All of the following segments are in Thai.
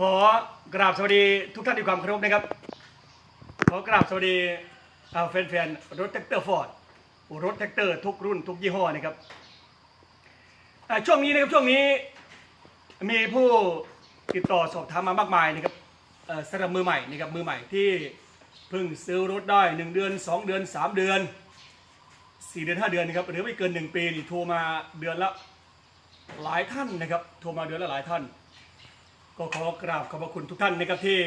ขอกราบสวัสดีทุกท่านด้วยความเคารพนะครับ ขอกราบสวัสดีแฟนๆรถแท็กเตอร์ฟอร์ดรถแท็กเตอร์ทุกรุ่นทุกยี่ห้อนะครับช่วงนี้นะครับช่วงนี้มีผู้ติดต่อสอบถามมามากมายนะครับสำหรับมือใหม่นะครับมือใหม่ที่เพิ่งซื้อรถได้ 1 เดือน 2 เดือน 3 เดือน 4 เดือน 5 เดือนนะครับหรือไม่เกิน 1 ปีนี่โทรมาเดือนละหลายท่านนะครับโทรมาเดือนละหลายท่าน ก็ขอกราบขอบพระคุณทุกท่านนะครับที่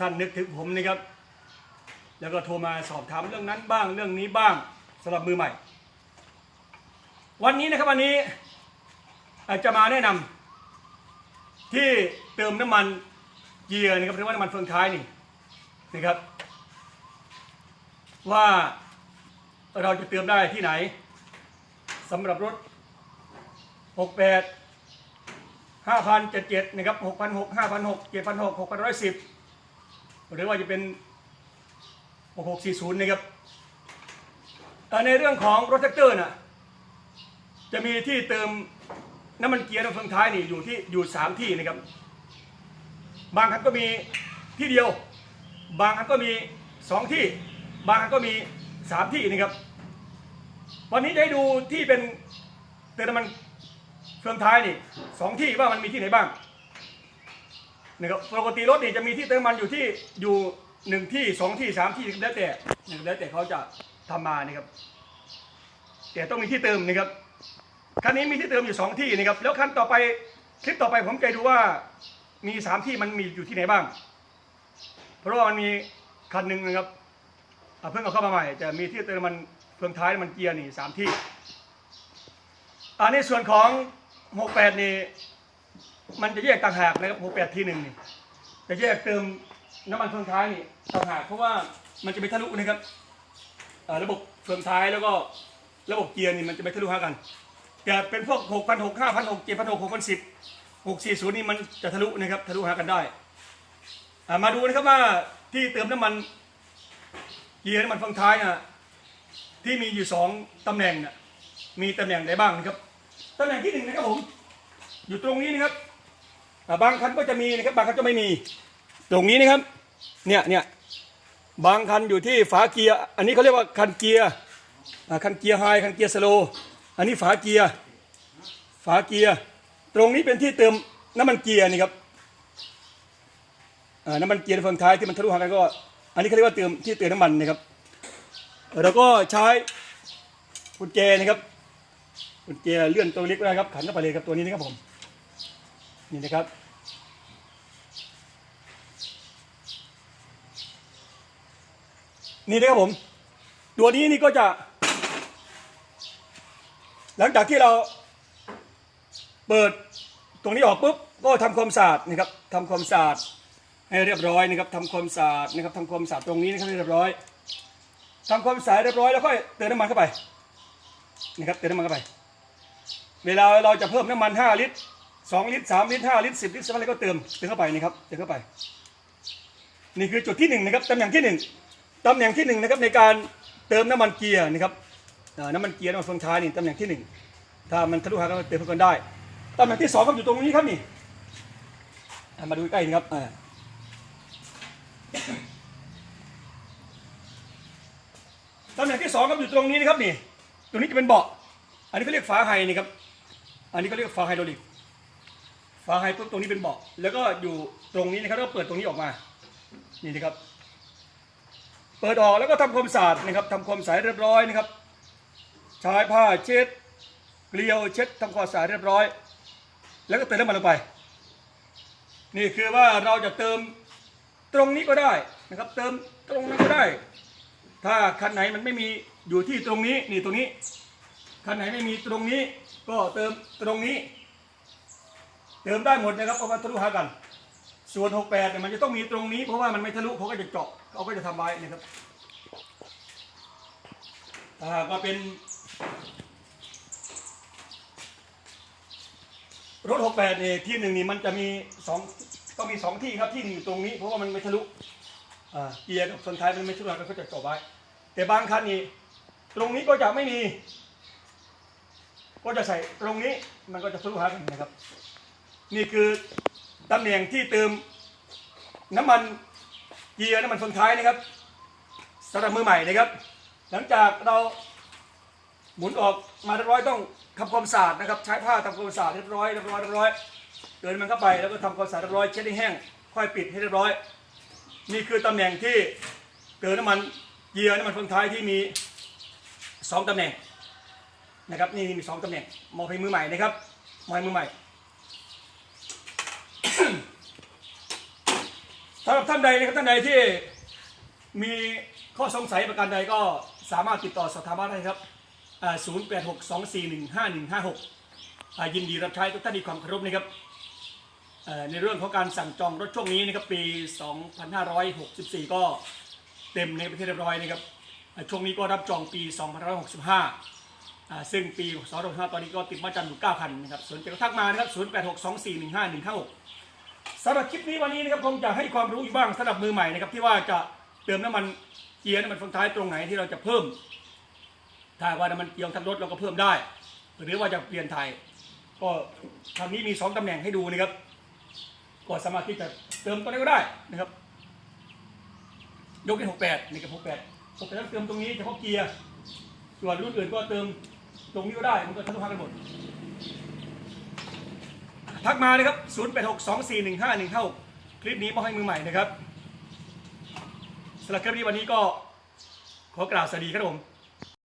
ท่านนึกถึงผมนะครับ แล้วก็โทรมาสอบถามเรื่องนั้นบ้างเรื่องนี้บ้างสำหรับมือใหม่ วันนี้นะครับวันนี้อาจะมาแนะนำที่เติมน้ำมันเกียร์นะครับหรือว่าน้ำมันเฟืองท้ายนี่นะครับ ว่าเราจะเติมได้ที่ไหนสำหรับรถ 68 ห้าพันเจ็ดเจ็ดนะครับหกพันหกห้าพันหกเจ็ดพันหกหกพันร้อยสิบหรือว่าจะเป็นหกหกสี่ศูนย์นะครับในเรื่องของรถแท็กเตอร์น่ะจะมีที่เติมน้ำมันเกียร์น้ำเฟืองท้ายนี่อยู่ที่อยู่สามที่นะครับ บางคันก็มีที่เดียว บางคันก็มีสองที่ บางคันก็มีสามที่นะครับ วันนี้จะให้ดูที่เป็นเติมน้ำมัน เครื่องท้ายนี่สองที่ว่ามันมีที่ไหนบ้างนะครับปกติรถนี่จะมีที่เติมมันอยู่ที่อยู่หนึ่งที่สองที่สามที่แล้วแต่นะครับแล้วแต่เขาจะทำมานะครับแต่ต้องมีที่เติมนะครับคันนี้มีที่เติมอยู่สองที่นะครับแล้วคันต่อไปคลิปต่อไปผมจะดูว่ามีสามที่มันมีอยู่ที่ไหนบ้าง เพราะว่ามันมีคันหนึ่งนะครับเพิ่งเอาเข้ามาใหม่จะมีที่เติมมันเครื่องท้ายมันเกียร์นี่สามที่อันในส่วนของ 68นี่มันจะแยกต่างหากนะครับ68ที่หนึ่งนี่จะแยกเติมน้ำมันเฟืองท้ายนี่ต่างหากเพราะว่ามันจะไปทะลุนะครับระบบเฟืองท้ายแล้วก็ระบบเกียร์นี่มันจะไปทะลุหากันแต่เป็นพวก6,600 5,600 7,600 6,10 640นี่มันจะทะลุนะครับทะลุหากันได้มาดูนะครับว่าที่เติมน้ำมันเกียร์น้ำมันเฟืองท้ายนะที่มีอยู่สองตำแหน่งน่ะมีตำแหน่งไหนบ้างนะครับ ตำแหน่งที่หนึ่งนะครับผม อยู่ตรงนี้นะครับอ่าบางคันก็จะมีนะครับ บางคันก็ไม่มี ตรงนี้นะครับ เนี่ยเนี่ยบางคันอยู่ที่ฝาเกียร์ อันนี้เขาเรียกว่าคันเกียร์อ่าคันเกียร์ไฮคันเกียร์สโลอันนี้ฝาเกียร์ ฝาเกียร์ ตรงนี้เป็นที่เติมน้ำมันเกียร์นี่ครับอ่าน้ำมันเกียร์ฝั่งท้ายที่มันทะลุหากันก็ อันนี้เขาเรียกว่าเติมที่เติมน้ำมันนะครับ แล้วก็ใช้กุญแจนะครับ กุญแจเลื่อนตัวเล็กได้ครับขันเข้าไปเลยครับตัวนี้นะครับผมนี่นะครับนี่นะครับผม ตัวนี้นี่ก็จะ หลังจากที่เราเปิดตรงนี้ออกปุ๊บก็ทำความสะอาดนะครับทำความสะอาดให้เรียบร้อยนะครับทำความสะอาดนะครับทำความสะอาดตรงนี้นะครับให้เรียบร้อยทำความสะอาดเรียบร้อยแล้วค่อยเติมน้ำมันเข้าไปนะครับเติมน้ำมันเข้าไป เวลาเราจะเพิ่มน้ำมัน 5 ลิตร 2 ลิตร 3 ลิตร 5 ลิตร 10 ลิตรอะไรก็เติมเติมเข้าไปนะครับเติมเข้าไป นี่คือจุดที่หนึ่งนะครับตำแหน่งที่หนึ่งตำแหน่งที่หนึ่งนะครับในการเติมน้ำมันเกียร์นะครับน้ำมันเกียร์น้ำมันเฟืองท้ายนี่ตำแหน่งที่หนึ่งถ้ามันทะลุหากันก็เติมเพิ่มกันได้ตำแหน่งที่สองก็อยู่ตรงนี้ครับนี่มาดูใกล้นะครับตำแหน่งที่สองก็อยู่ตรงนี้นะครับนี่ตรงนี้จะเป็นเบาะอันนี้เขาเรียกฝาไฮนี่ครับ อันนี้เขาเรียกฝาไฮโดรลิกฝาไฮปุ๊บตรงนี้เป็นเบาะแล้วก็อยู่ตรงนี้นะครับแล้วก็เปิดตรงนี้ออกมา นี่นะครับ เปิดออกแล้วก็ทำความสะอาดนะครับทำความสะอาดเรียบร้อยนะครับ ใช้ผ้าเช็ด เกลียวเช็ดทำความสะอาดเรียบร้อย แล้วก็เติมน้ำมันลงไป นี่คือว่าเราจะเติมตรงนี้ก็ได้นะครับ เติมตรงนั้นก็ได้ ถ้าคันไหนมันไม่มีอยู่ที่ตรงนี้นี่ตรงนี้คันไหนไม่มีตรงนี้ ก็เติมตรงนี้ เติมได้หมดนะครับเพราะว่าทะลุหากัน ส่วน 68เนี่ยมันจะต้องมีตรงนี้เพราะว่ามันไม่ทะลุเขาก็จะเจาะเขาก็จะทำไว้นะครับอ่าก็เป็น รถ 68เนี่ยที่หนึ่งนี่มันจะมีสองต้องมีสองที่ครับที่หนึ่งอยู่ตรงนี้เพราะว่ามันไม่ทะลุอ่าเกียร์กับส่วนท้ายมันไม่ทะลุก็จะเจาะไว้ แต่บางคันนี่ตรงนี้ก็จะไม่มี ก็จะใส่ตรงนี้มันก็จะทะลุหากันนะครับ นี่คือตำแหน่งที่เติมน้ำมันเกียร์น้ำมันเฟืองท้ายนะครับสำหรับมือใหม่นะครับ หลังจากเราหมุนออกมาเรียบร้อยต้องทำความสะอาดนะครับ ใช้ผ้าทำความสะอาดเรียบร้อยเรียบร้อยเรียบร้อยเดินมันเข้าไปแล้วก็ทำความสะอาดเรียบร้อยเช็ดให้แห้ง ค่อยปิดให้เรียบร้อย นี่คือตำแหน่งที่เติมน้ำมันเกียร์น้ำมันเฟืองท้ายที่มีสองตำแหน่ง นะครับนี่มีสองตำแหน่งมองให้มือใหม่นะครับมองให้มือใหม่สำหรับท่านใดนะครับท่านใดที่มีข้อสงสัยประการใดก็สามารถติดต่อสอบถามมาได้ครับศูนย์แปดหกสองสี่หนึ่งห้าหนึ่งห้าหกยินดีรับใช้ทุกท่านที่ความเคารพนะครับในเรื่องของการสั่งจองรถช่วงนี้นะครับปี 2564 ก็เต็มในประเทศเรียบร้อยนะครับช่วงนี้ก็รับจองปี 2565 ซึ่งปี2565ตอนนี้ก็ติดมาจันอยู่9คันนะครับสนใจก็ทักมานะครับ0862415156สองสี่หนึ่งห้าหนึ่งห้าหกสำหรับคลิปนี้วันนี้นะครับคงจะให้ความรู้อยู่บ้างสำหรับมือใหม่นะครับที่ว่าจะเติมน้ำมันเกียร์น้ำมันเฟืองท้ายตรงไหนที่เราจะเพิ่มถ้าว่าน้ำมันเกียร์ทั้งรถเราก็เพิ่มได้ หรือว่าจะเปลี่ยนไทยก็ทางนี้มีสองตำแหน่งให้ดูนะครับก็สามารถที่จะเติมตัวไหนก็ได้นะครับยกเป็นหกแปดนี่กับหกแปดหกแปดเติมตรงนี้เฉพาะเกียร์ส่วนรุ่นอื่นก็เติม ตรงนี้ก็ได้มันก็ทะลุทางกันหมด ทักมานะครับ 0862415156 คลิปนี้มอบให้มือใหม่นะครับสำหรับคลิปนี้วันนี้ก็ขอกล่าวสวัสดีครับผม